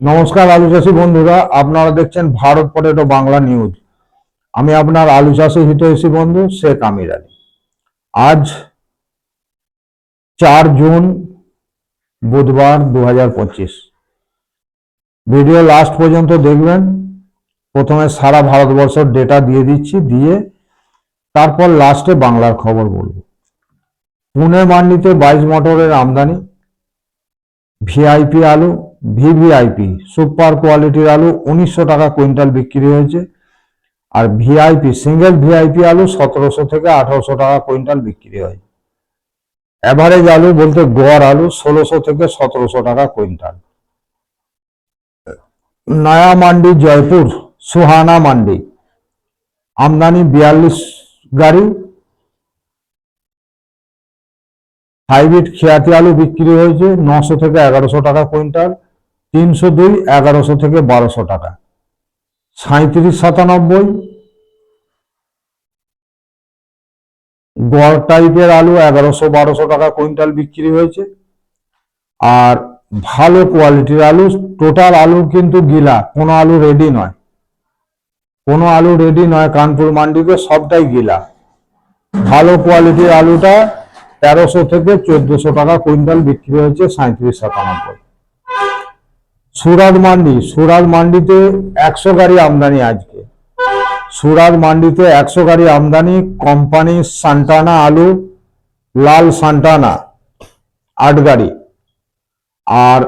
নমস্কার আলু চাষি বন্ধুরা, আপনারা দেখছেন ভারত পটেটো বাংলা নিউজ। আমি আপনার আলু চাষি হিতৈষী বন্ধু শেখ আমির আলী। আজ চার জুন বুধবার দু হাজার পঁচিশ। ভিডিও লাস্ট পর্যন্ত দেখবেন। প্রথমে সারা ভারতবর্ষের ডেটা দিয়ে দিচ্ছি, দিয়ে তারপর লাস্টে বাংলার খবর বলব। পুনে মান্ডিতে বাইশ মোটরের আমদানি। ভিআইপি আলু ভিভিআইপি সুপার কোয়ালিটির আলু, উনিশশো টাকা কুইন্টাল বিক্রি হয়েছে। আর ভিআইপি সিঙ্গেল ভিআইপি আলু, সতেরোশো থেকে আঠারোশো টাকা কুইন্টাল বিক্রি হয়। অ্যাভারেজ আলু বলতে গড় আলু, ষোলোশো থেকে সতেরোশো টাকা কুইন্টাল। নয়া মান্ডি, জয়পুর, সুহানা মান্ডি। আমদানি বিয়াল্লিশ গাড়ি হাইব্রিড খেয়াতি আলু বিক্রি হয়েছে নশো থেকে এগারোশো টাকা কুইন্টাল, তিনশো দুই, এগারোশো থেকে বারোশো টাকা। সাঁত্রিশ সাতানব্বই। গড় টাইপের আলু এগারোশো বারোশো টাকা কুইন্টাল বিক্রি হয়েছে। আর ভালো কোয়ালিটির আলু, টোটাল আলু কিন্তু গিলা, কোনো আলু রেডি নয়। কোনো আলু রেডি নয়, কানপুর মান্ডিতে সবটাই গিলা। ভালো কোয়ালিটির আলুটা তেরোশো থেকে চোদ্দশো টাকা কুইন্টাল বিক্রি হয়েছে সাঁত্রিশ সাতানব্বই। সুরাট মান্ডি সুরাট মান্ডিতে একশো গাড়ি আমদানি আজকে। সুরাট মান্ডিতে একশো গাড়ি আমদানি, কোম্পানি সান্টানা আলু, লাল সান্টানা, আট গাড়ি। আর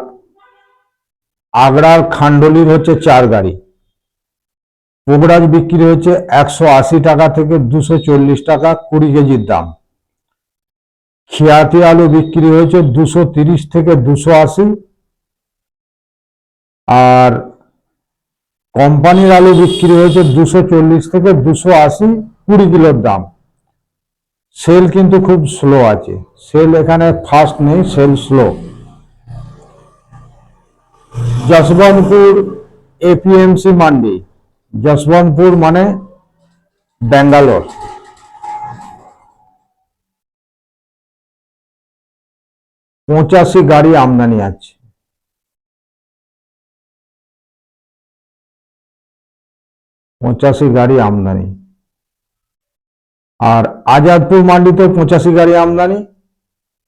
আগ্রার খান্ডলির হচ্ছে চার গাড়ি। পোগরাজ বিক্রি হয়েছে একশো আশি টাকা থেকে দুশো চল্লিশ টাকা কুড়ি কেজির দাম। খিয়াতি আলু বিক্রি হয়েছে দুশো তিরিশ থেকে দুশো আশি। আর কোম্পানির আলু বিক্রি হয়েছে দুশো চল্লিশ থেকে দুশো আশি কুড়ি কিলোর দাম। সেল কিন্তু খুব স্লো আছে। সেল এখানে ফাস্ট নেই, sale slow. Yeshwanthpur APMC mandi. Yeshwanthpur মানে ব্যাঙ্গালোর। পঁচাশি গাড়ি আমদানি আছে। পঁচাশি গাড়ি আমদানি। আর আজাদপুর মান্ডিতে পঁচাশি গাড়ি আমদানি।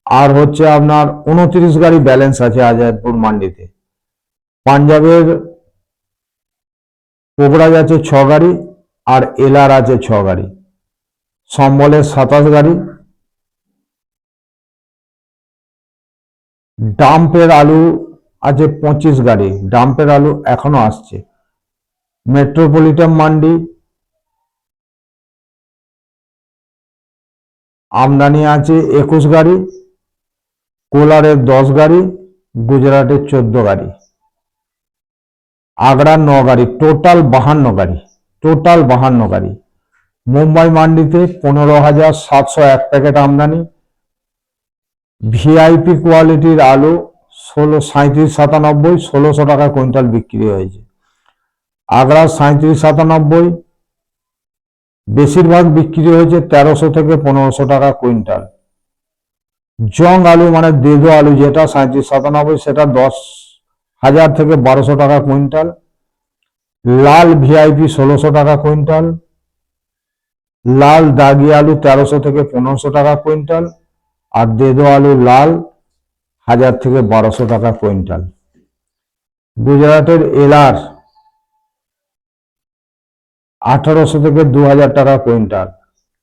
আর হচ্ছে আপনার উনত্রিশ গাড়ি ব্যালেন্স আছে আজাদপুর মান্ডিতে। পাঞ্জাবের কোবরাজ আছে ছ গাড়ি আর এলার আছে ছ গাড়ি। সম্বলের সাতাশ গাড়ি ডাম্পের আলু আছে পঁচিশ গাড়ি, ডাম্পের আলু এখনও আসছে। মেট্রোপলিটন মান্ডি, আমদানি আছে একুশ গাড়ি, কোলারের দশ গাড়ি, গুজরাটের চোদ্দ গাড়ি। আগ্রার ন গাড়ি, টোটাল বাহান্ন গাড়ি, টোটাল বাহান্ন গাড়ি। মুম্বাই মান্ডিতে পনেরো হাজার সাতশো এক প্যাকেট আমদানি ভিআইপি কোয়ালিটির আলু ষোলো সাঁত্রিশ সাতানব্বই, ষোলোশো টাকা কুইন্টাল বিক্রি হয়েছে। আগ্রা সাঁত্রিশ সাতানব্বই, বেশিরভাগ বিক্রি হয়েছে তেরোশো থেকে পনেরোশো টাকা কুইন্টাল। জং আলু মানে দীর্ঘ আলু, যেটা সাঁত্রিশ সাতানব্বই, সেটা দশ হাজার থেকে বারোশো টাকা কুইন্টাল। লাল ভিআইপি ষোলোশো টাকা কুইন্টাল। লাল দাগি আলু তেরোশো থেকে পনেরোশো টাকা কুইন্টাল। আর দেদো আলু লাল, হাজার থেকে বারোশো টাকা কুইন্টাল। গুজরাটের এলার, আঠারোশো থেকে দু হাজার টাকা কুইন্টাল।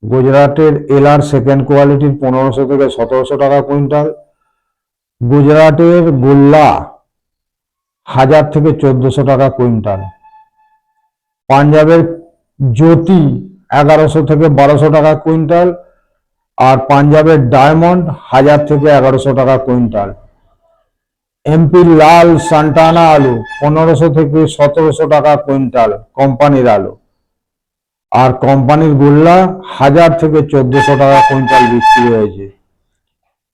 গুজরাটের এলার সেকেন্ড কোয়ালিটির পনেরোশো থেকে সতেরোশো টাকা কুইন্টাল। গুজরাটের গোল্লা, হাজার থেকে চোদ্দশো টাকা কুইন্টাল। পাঞ্জাবের জ্যোতি, এগারোশো থেকে বারোশো টাকা কুইন্টাল। আর পাঞ্জাবের ডায়মন্ড হাজার থেকে এগারোশো টাকা কুইন্টাল। এমপি লাল সান্টানা আলু পনেরোশো থেকে সতেরোশো টাকা কুইন্টাল কোম্পানির আলু। আর কোম্পানির গোল্লা হাজার থেকে চোদ্দশো টাকা কুইন্টাল বিক্রি হয়েছে।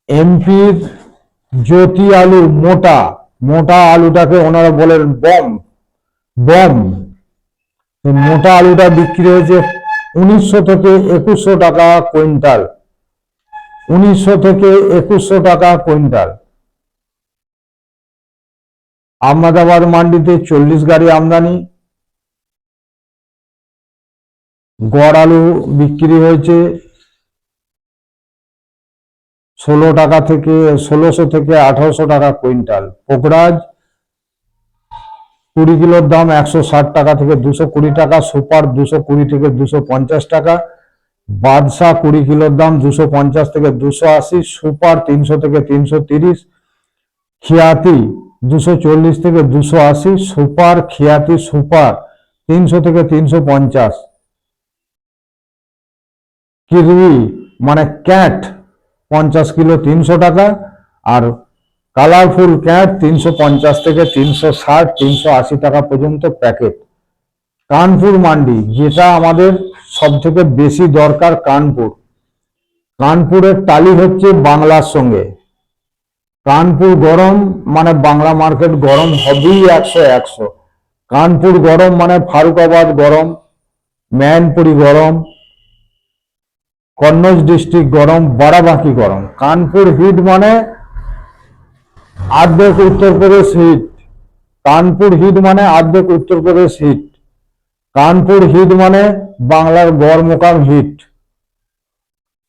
এমপির জ্যোতি আলু মোটা মোটা আলুটাকে ওনারা বলেন বম বম। মোটা আলুটা বিক্রি হয়েছে উনিশশো থেকে একুশশো টাকা কুইন্টাল। উনিশশো থেকে একুশশো টাকা কুইন্টাল। আহমেদাবাদ মান্ডিতে চল্লিশ গাড়ি আমদানি। গড় আলু বিক্রি হয়েছে ষোলো টাকা থেকে, ষোলোশো থেকে আঠারোশো টাকা কুইন্টাল। পোকরাজ কুড়ি কিলোর দাম একশো ষাট টাকা থেকে দুশো কুড়ি টাকা, সুপার দুশো কুড়ি থেকে দুশো পঞ্চাশ টাকা। বাদশাহ কুড়ি কিলোর দাম, দুশো পঞ্চাশ থেকে দুশো আশি, সুপার তিনশো থেকে তিনশো তিরিশ, খিয়াতি দুশো চল্লিশ থেকে দুশো আশি, সুপার খিয়াতি সুপার তিনশো থেকে তিনশো পঞ্চাশ। কিরবি মানে ক্যাট পঞ্চাশ কিলো তিনশো টাকা আর কালারফুল ক্যাট তিনশো পঞ্চাশ থেকে তিনশো ষাট, তিনশো আশি টাকা পর্যন্ত প্যাকেট। কানপুর মান্ডি, যেটা আমাদের সব থেকে বেশি দরকার কানপুর। কানপুরের টালি হচ্ছে বাংলার সঙ্গে। কানপুর গরম মানে বাংলা মার্কেট গরম হবেই একশো একশো। কানপুর গরম মানে ফারুকাবাদ গরম, ম্যানপুরি গরম কন্নৌজ ডিস্ট্রিক্ট গরম, বারাবাঁকি গরম। কানপুর হিট মানে আর্ধেক উত্তরপ্রদেশ হিট। কানপুর হিট মানে আর্ধেক উত্তরপ্রদেশ হিট। কানপুর হিট মানে বাংলার গড় মোকাম হিট।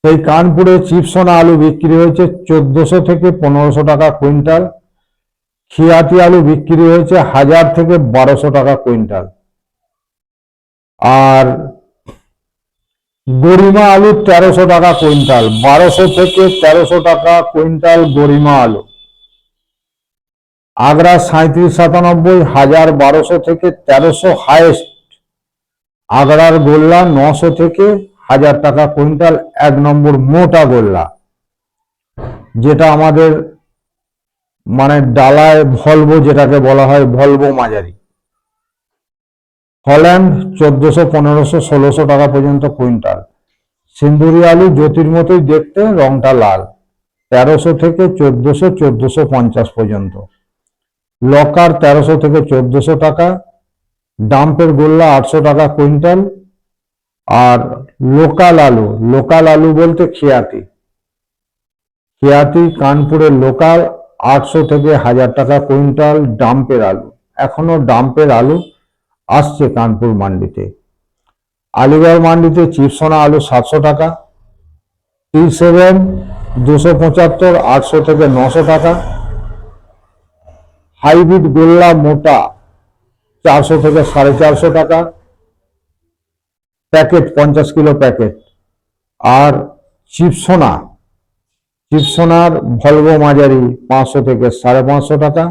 সেই কানপুরে চিপসোনা আলু বিক্রি হয়েছে চোদ্দশো থেকে পনেরোশো টাকা কুইন্টাল। খিয়াতি আলু বিক্রি হয়েছে হাজার থেকে বারোশো টাকা কুইন্টাল। আর গরিমা আলু তেরোশো টাকা কুইন্টাল, বারোশো থেকে তেরোশো টাকা কুইন্টাল গরিমা আলু। আগ্রা সাঁত্রিশ সাতানব্বই হাজার বারোশো থেকে তেরোশো হাইয়েস্ট আগ্রার গোল্লা নশো থেকে হাজার টাকা কুইন্টাল এক নম্বর মোটা গোল্লা, যেটা আমাদের মানে ডালায় ভলভো যেটাকে বলা হয় ভলভো মাঝারি। হল্যান্ড চোদ্দশো, পনেরোশো, ষোলোশো টাকা পর্যন্ত কুইন্টাল। সিন্দুরি আলু জ্যোতির মতোই দেখতে, রংটা লাল। তেরোশো থেকে চোদ্দশো চোদ্দশো পঞ্চাশ পর্যন্ত। লকার তেরোশো থেকে চোদ্দশো টাকা ডাম্পের গোল্লা আটশো টাকা কুইন্টাল আর লোকাল আলু লোকাল আলু বলতে খেয়াতি। খেয়াতি কানপুরের লোকাল আটশো থেকে হাজার টাকা কুইন্টাল ডাম্পের আলু। এখনও ডাম্পের আলু আসছে কানপুর মান্ডিতে। আলিগড় মান্ডিতে চিপসোনা আলু সাতশো টাকা টি সেভেন দুশো পঁচাত্তর, আটশো থেকে নশো টাকা, হাইব্রিড গোল্লা মোটা চারশো থেকে সাড়ে চারশো টাকা। প্যাকেট, পঞ্চাশ কিলো প্যাকেট। আর চিপসোনা, চিপসোনার ভলভো মাঝারি পাঁচশো থেকে সাড়ে পাঁচশো টাকা,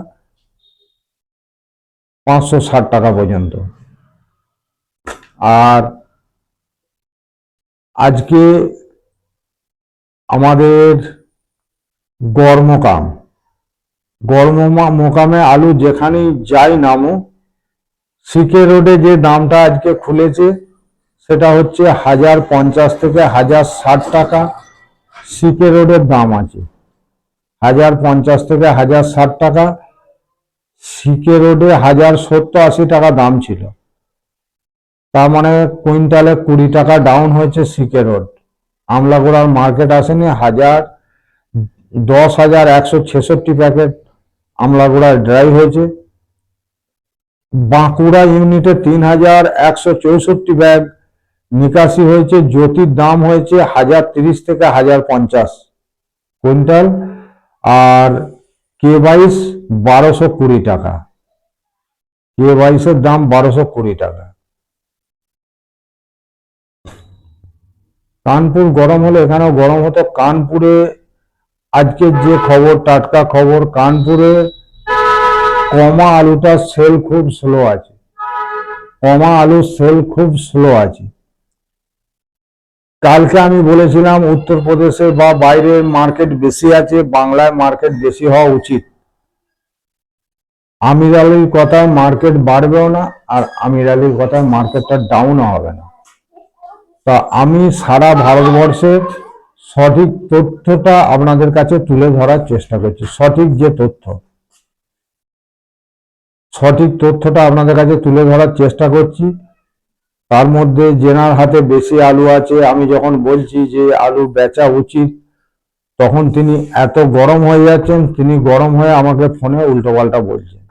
পাঁচশো ষাট টাকা পর্যন্ত। আর আজকে আমাদের গরমকাম গরম মোকামে আলু যেখানেই যাই নামো সিকে রোডে যে দামটা আজকে খুলেছে, সেটা হচ্ছে হাজার পঞ্চাশ থেকে হাজার ষাট টাকা। সিকে রোডের দাম আছে হাজার পঞ্চাশ থেকে হাজার ষাট টাকা। সিকে রোডে হাজার সত্তর আশি টাকা দাম ছিল। তার মানে কুইন্টালে কুড়ি টাকা ডাউন হয়েছে সিকে রোড। আমলাগোড়ার মার্কেট আসেনি, হাজার, দশ হাজার একশো ছেষট্টি প্যাকেট আমলাগোড়ায় ড্রাই হয়েছে। বাঁকুড়া ইউনিটে তিন হাজার একশো চৌষট্টি ব্যাগ নিকাশি হয়েছে, জ্যোতির দাম হয়েছে হাজার তিরিশ থেকে হাজার পঞ্চাশ কুইন্টাল আর কে বাইশ বারোশো কুড়ি টাকা। কে বাইশের দাম বারোশো কুড়ি টাকা। কানপুর গরম হলে, এখানেও গরম হতো। কানপুরে আজকের যে খবর, টাটকা খবর, কানপুরে কমা আলুটার সেল খুব স্লো আছে। কমা আলুর সেল খুব স্লো আছে। কালকে আমি বলেছিলাম উত্তরপ্রদেশে বা বাইরের মার্কেট বেশি আছে, বাংলায় মার্কেট বেশি হওয়া উচিত। আমির আলীর কথায় মার্কেট বাড়বেও না, আর আমির আলীর কথায় মার্কেটটা ডাউনও হবে না। তা আমি সারা ভারতবর্ষে সঠিক তথ্যটা আপনাদের কাছে তুলে ধরার চেষ্টা করছি। সঠিক যে তথ্য সঠিক তথ্যটা আপনাদের কাছে তুলে ধরার চেষ্টা করছি। তার মধ্যে জেনার হাতে বেশি আলু আছে। আমি যখন বলছি যে আলু বেচা উচিত, তখন তিনি এত গরম হয়ে যাচ্ছেন, তিনি গরম হয়ে আমাকে ফোনে উল্টোপাল্টা বলছেন।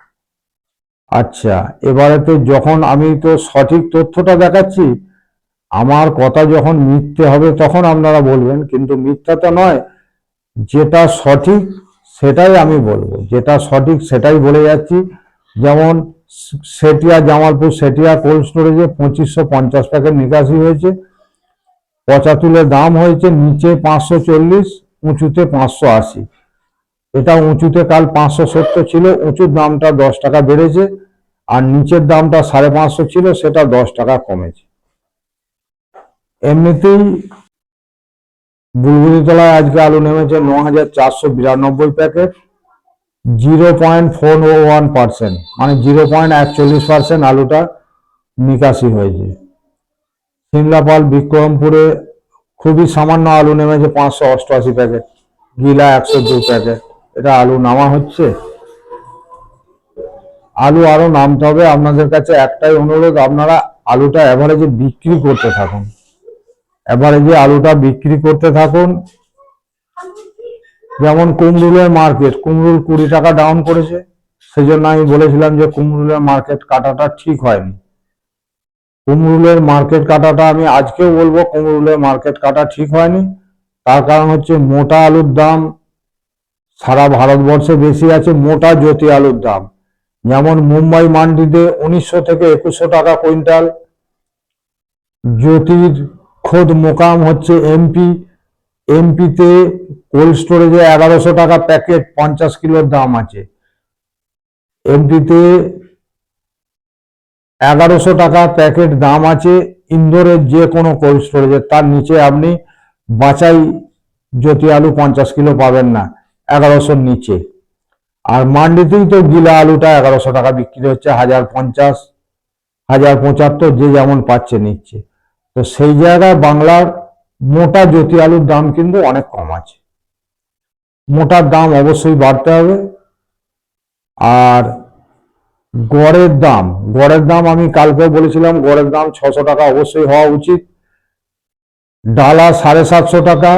আচ্ছা এবারেতে যখন আমি তো সঠিক তথ্যটা দেখাচ্ছি, আমার কথা যখন মিথ্যে হবে তখন আপনারা বলবেন, কিন্তু মিথ্যা তো নয়। যেটা সঠিক সেটাই আমি বলব। যেটা সঠিক সেটাই বলে যাচ্ছি। যেমন সেটিয়া, জামালপুর সেটিয়া কোল্ড স্টোরেজে পঁচিশশো পঞ্চাশ প্যাকেট নিকাশি হয়েছে। পচা তুলের দাম হয়েছে নিচে পাঁচশো চল্লিশ, উঁচুতে পাঁচশো আশি। এটা উঁচুতে কাল পাঁচশো সত্তর ছিল, উঁচুর দামটা দশ টাকা বেড়েছে আর নিচের দামটা সাড়ে পাঁচশো ছিল, সেটা দশ টাকা কমেছে। এমনিতেই বুলবুলিতলায় আজকে আলু নেমেছে ন হাজার চারশো বিরানব্বই packet. Zero point four one percent মানে জিরো পয়েন্ট একচল্লিশ পার্সেন্ট আলুটা নিকাশি হয়েছে। সিমলাপাল, বিক্রমপুরে খুবই সামান্য আলু নেমেছে পাঁচশো অষ্টআশি প্যাকেট, গিলা একশো দু প্যাকেট, এটা আলু নামা হচ্ছে। আলু আরও নামতে হবে, আপনাদের কাছে একটাই অনুরোধ, আপনারা আলুটা অ্যাভারেজে বিক্রি করতে থাকুন। অ্যাভারেজে আলুটা বিক্রি করতে থাকুন যেমন কুমরুলের মার্কেট কুমরুল কুড়ি টাকা ডাউন করেছে সেই জন্য আমি বলেছিলাম যে কুমরুলের মার্কেট কাটাটা ঠিক হয়নি। কুমরুলের মার্কেট কাটাটা আমি আজকেও বলব কুমরুলের মার্কেট কাটা ঠিক হয়নি। তার কারণ হচ্ছে মোটা আলুর দাম সারা ভারতবর্ষে বেশি আছে, মোটা জ্যোতি আলুর দাম। যেমন মুম্বাই মান্ডিতে উনিশশো থেকে একুশশো টাকা কুইন্টাল, জ্যোতির খোদ মোকাম হচ্ছে এমপি এমপিতে কোল্ড স্টোরেজে এগারোশো টাকা প্যাকেট পঞ্চাশ কিলোর দাম আছে। এমপিতে এগারোশো টাকা প্যাকেট দাম আছে। ইন্দোরের যে কোনো কোল্ড স্টোরেজে তার নিচে আপনি বাঁচাই জ্যোতি আলু পঞ্চাশ কিলো পাবেন না, এগারোশোর নিচে। আর মান্ডিতেই তো গিলা আলুটা এগারোশো টাকা বিক্রি হচ্ছে, হাজার পঞ্চাশ, হাজার পঁচাত্তর, যে যেমন পাচ্ছে নিচ্ছে। তো সেই জায়গায় বাংলার মোটা জ্যোতি আলুর দাম কিন্তু অনেক কম আছে। মোটার দাম অবশ্যই বাড়তে হবে। আর গড়ের দাম গড়ের দাম আমি কালকে বলেছিলাম, গড়ের দাম ছশো টাকা অবশ্যই হওয়া উচিত। ডালা সাড়ে সাতশো টাকা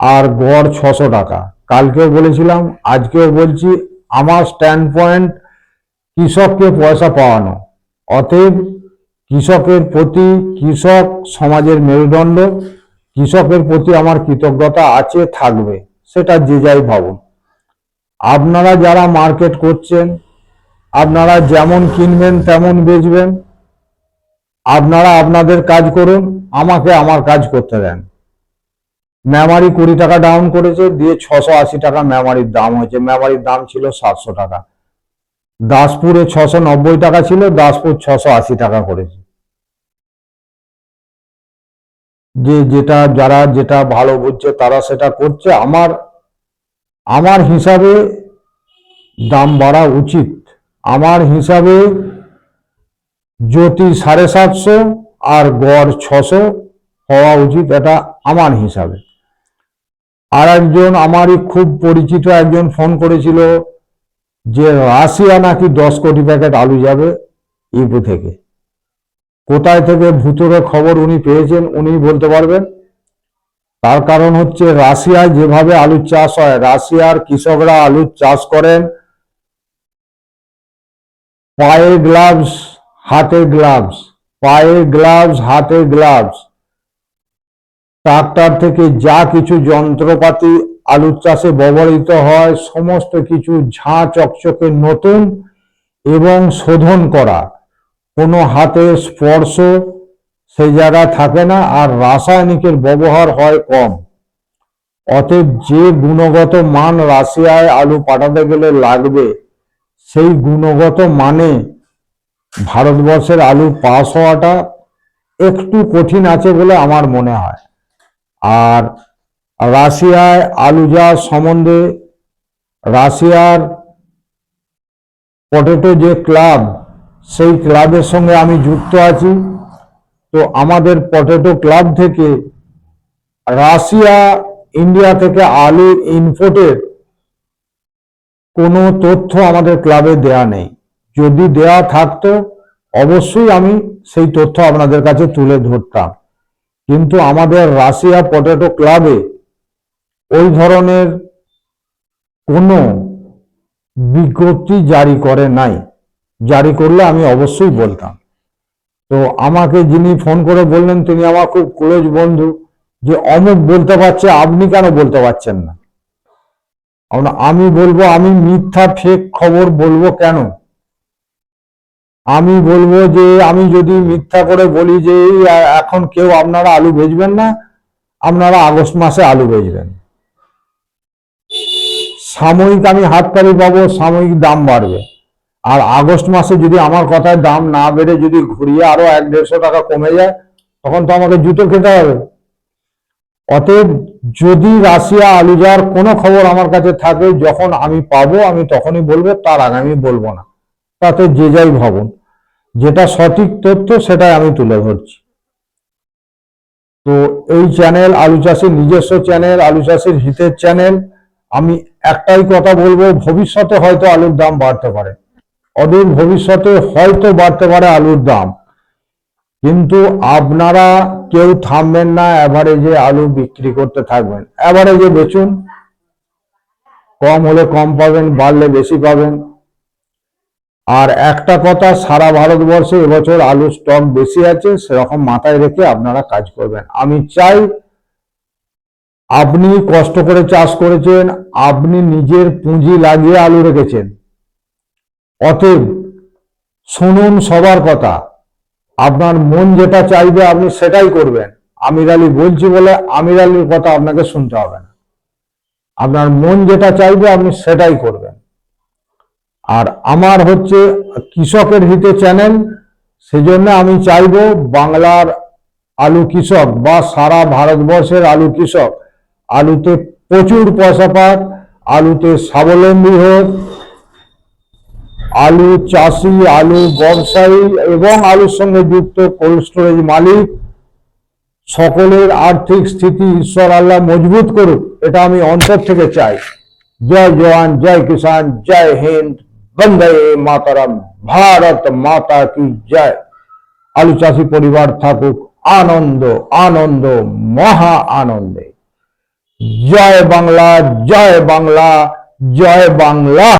আর গড় ছশো টাকা। কালকেও বলেছিলাম, আজকেও বলছি, আমার স্ট্যান্ড পয়েন্ট কৃষককে পয়সা পাওয়ানো। অতএব কৃষকের প্রতি কৃষক সমাজের মেরুদণ্ড। কৃষকের প্রতি আমার কৃতজ্ঞতা আছে, থাকবে। সেটা যে যাই ভাবুন। আপনারা যারা মার্কেট করছেন, আপনারা যেমন কিনবেন তেমন বেচবেন। আপনারা আপনাদের কাজ করুন, আমাকে আমার কাজ করতে দেন। মেমারি কুড়ি টাকা ডাউন করেছে, দিয়ে ছশো আশি টাকা মেমারির দাম হয়েছে। মেমারির দাম ছিল সাতশো টাকা। দাসপুরে ছশো নব্বই টাকা ছিল, দাসপুর ছশো আশি টাকা করেছে। যে যেটা যারা যেটা ভালো বুঝছে তারা সেটা করছে। আমার আমার হিসাবে দাম বাড়া উচিত। আমার হিসাবে জ্যোতি সাড়ে সাতশো আর গড় ছশো হওয়া উচিত এটা আমার হিসাবে। আর একজন আমারই খুব পরিচিত একজন ফোন করেছিল যে রাশিয়া নাকি দশ কোটি প্যাকেট আলু যাবে ইপু থেকে। কোথায় থেকে ভূতরে খবর উনি পেয়েছেন উনি বলতে পারবেন। তার কারণ হচ্ছে রাশিয়ায় যেভাবে আলুর চাষ হয়, রাশিয়ার কৃষকরা আলুর চাষ করেন। পায়ে গ্লাভস, হাতে গ্লাভস, পায়ে গ্লাভস, হাতে গ্লাভস। ট্রাক্টর থেকে যা কিছু যন্ত্রপাতি আলুর চাষে ব্যবহৃত হয়, সমস্ত কিছু ঝাঁ চকচকে নতুন এবং শোধন করা। কোনো হাতের স্পর্শ সেই জায়গায় থাকে না আর রাসায়নিকের ব্যবহার হয় কম। অতএব যে গুণগত মান রাশিয়ায় আলু পাঠাতে গেলে লাগবে, সেই গুণগত মানে ভারতবর্ষের আলু পাস হওয়াটা একটু কঠিন আছে বলে আমার মনে হয়। আর রাশিয়ায় আলু চাষ সম্বন্ধে রাশিয়ার পটেটো যে ক্লাব সেই ক্লাবের সঙ্গে আমি যুক্ত আছি। তো আমাদের পটেটো ক্লাব থেকে রাশিয়া, ইন্ডিয়া থেকে আলু ইনপোর্টের কোনো তথ্য আমাদের ক্লাবে দেয়া নেই। যদি দেয়া থাকতো, অবশ্যই আমি সেই তথ্য আপনাদের কাছে তুলে ধরতাম। কিন্তু আমাদের রাশিয়া পটেটো ক্লাবে ওই ধরনের কোনো বিজ্ঞপ্তি জারি করে নাই। জারি করলে আমি অবশ্যই বলতাম। তো আমাকে যিনি ফোন করে বললেন, তিনি আমার খুব ক্লোজ বন্ধু, যে অমুক বলতে পারছে, আপনি কেন বলতে পারছেন না? আমি বলব, আমি মিথ্যা ফেক খবর বলব কেন? আমি বলব যে, আমি যদি মিথ্যা করে বলি যে এখন কেউ আপনারা আলু বেচবেন না, আপনারা আগস্ট মাসে আলু বেচবেন সাময়িক আমি হাততালি পাবো, সাময়িক দাম বাড়বে। আর আগস্ট মাসে যদি আমার কথায় দাম না বেড়ে যদি ঘুরিয়ে আরও এক দেড়শো টাকা কমে যায়, তখন তো আমাকে জুতো খেতে হবে। অতএব যদি রাশিয়া আলু যাওয়ার কোনো খবর আমার কাছে থাকে, যখন আমি পাবো, আমি তখনই বলব, তার আগে আমি বলব না। তাতে যে যাই ভাবুন, যেটা সঠিক তথ্য সেটাই আমি তুলে ধরছি। তো এই চ্যানেল আলু চাষের নিজস্ব চ্যানেল, আলু চাষের হিতের চ্যানেল, আমি একটাই কথা বলব, ভবিষ্যতে হয়তো আলুর দাম বাড়তে পারে। অদূর ভবিষ্যতে হয়তো বাড়তে পারে আলুর দাম। কিন্তু আপনারা কেউ থামবেন না অ্যাভারেজে আলু বিক্রি করতে থাকবেন। অ্যাভারেজে বেচুন। কম হলে কম পাবেন, বাড়লে বেশি পাবেন। আর একটা কথা, সারা ভারতবর্ষে এবছর আলুর স্টক বেশি আছে, সেরকম মাথায় রেখে আপনারা কাজ করবেন। আমি চাই আপনি কষ্ট করে চাষ করেছেন, আপনি নিজের পুঁজি লাগিয়ে আলু রেখেছেন। অতএব শুনুন সবার কথা। আপনার মন যেটা চাইবে আপনি সেটাই করবেন। আমির আলী বলছি বলে আমির আলীর কথা আপনাকে শুনতে হবে না। আপনার মন যেটা চাইবে আপনি সেটাই করবেন। আর আমার হচ্ছে কৃষকের হিতে চ্যানেল, সেজন্য আমি চাইব বাংলার আলু কৃষক বা সারা ভারতবর্ষের আলু কৃষক, আলুতে প্রচুর পয়সা পাক, আলুতে স্বাবলম্বী হোক আলু চাষি, আলু ব্যবসায়ী এবং আলুর সঙ্গে যুক্ত কোল্ড স্টোরেজ মালিক। সকলের আর্থিক স্থিতি ঈশ্বর আল্লাহ মজবুত করুক, এটা আমি অন্তর থেকে চাই। জয় জওয়ান, জয় কিষান জয় হিন্দ, বন্দে মাতারাম, ভারত মাতা কি জয়। আলু চাষি পরিবার থাকুক, আনন্দ আনন্দ, মহা আনন্দে। জয় বাংলা জয় বাংলা জয় বাংলা।